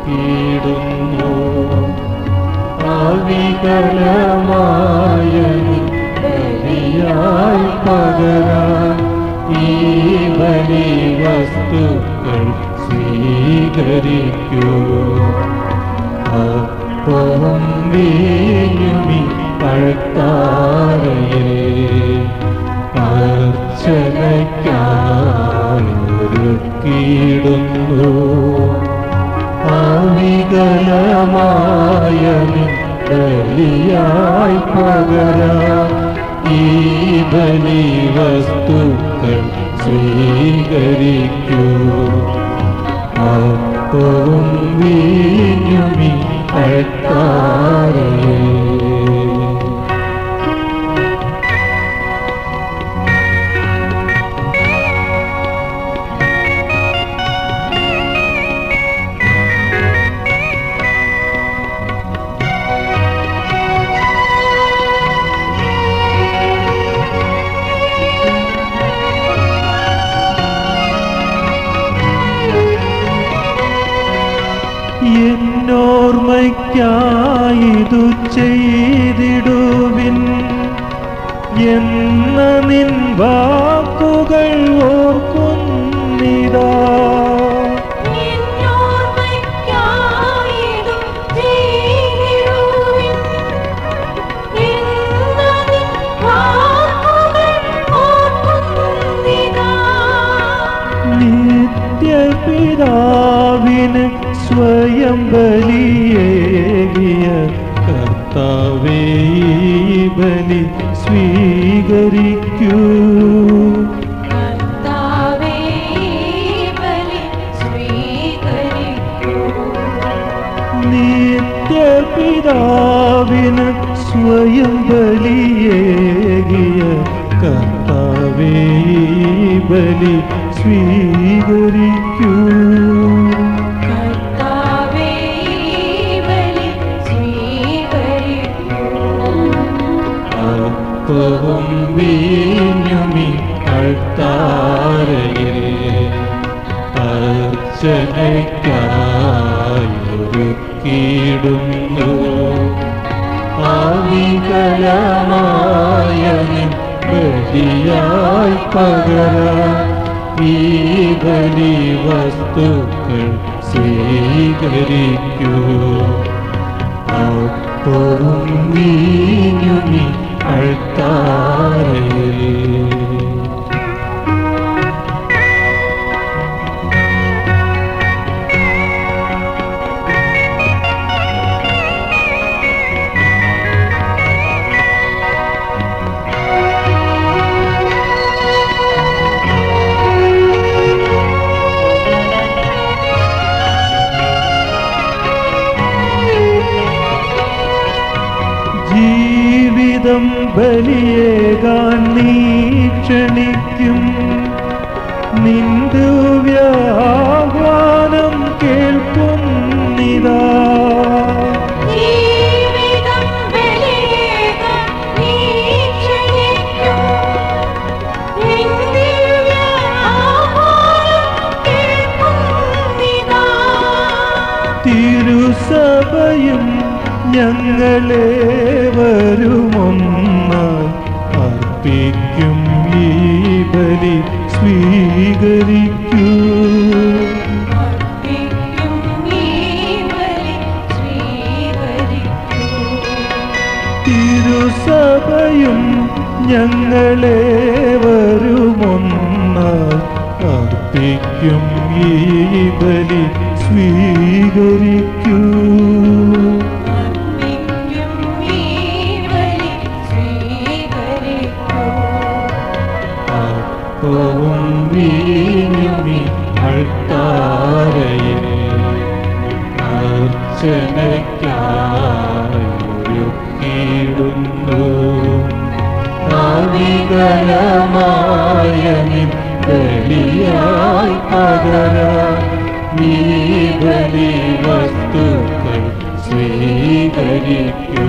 അർച്ചനയ്ക്കായൊരുക്കിയിടുന്നു അവികലമായ ബലിയായി പകരാൻ ഈ ബലി വസ്തുക്കൾ സ്വീകരിക്കൂ. അപ്പവും വീഞ്ഞുമി പഴത്താറയെ അർച്ചനയ്ക്കായൊരുക്കിയിടുന്നു അവികലമായ ബലിയായി പകരാ ഈ ബലി വസ്തുക്കൾ സ്വീകരിക്കൂ. എന്നോർമ്മയ്ക്കായിതു ചെയ്തിടുവിൻ എന്ന നിൻ വാക്കുകൾ സ്വയം ബലിയേകിയ കർത്താവേ ബലി സ്വീകരിക്കൂ. നിത്യപിതാവിന് സ്വയം ബലിയേകിയ കർത്താവേ ബലി സ്വീകരിക്കൂ അർച്ചനയ്ക്കായൊരുക്കിയിടുന്നു ആവികലമായ ബലിയായി പകര ഈ ബലി വസ്തുക്കൾ സ്വീകരിക്കൂ. അപ്പോഴും വീഞ്ഞുമി അൾത്താരയിൽ ജീവിതം ബലിയേകാൻ നീ ക്ഷണിക്കും. നിന്ദുവ്യാഹ്വാനം ഞങ്ങളെ വരുമൊന്നായി അർപ്പിക്കും ഈ ബലി സ്വീകരിക്കൂ. തിരുസഭയും ഞങ്ങളെ വരുമൊന്നായി അർപ്പിക്കും ഈ ബലി സ്വീകരിക്കൂ അപ്പവും വീഞ്ഞുമി അൾത്താരയിൽ അർച്ചനയ്ക്കായൊരുക്കിയിടുന്നു ആവികലമായ നിൻ ബലിയായി പകരാൻ ഈ ബലി വസ്തുക്കൾ സ്വീകരിക്കൂ.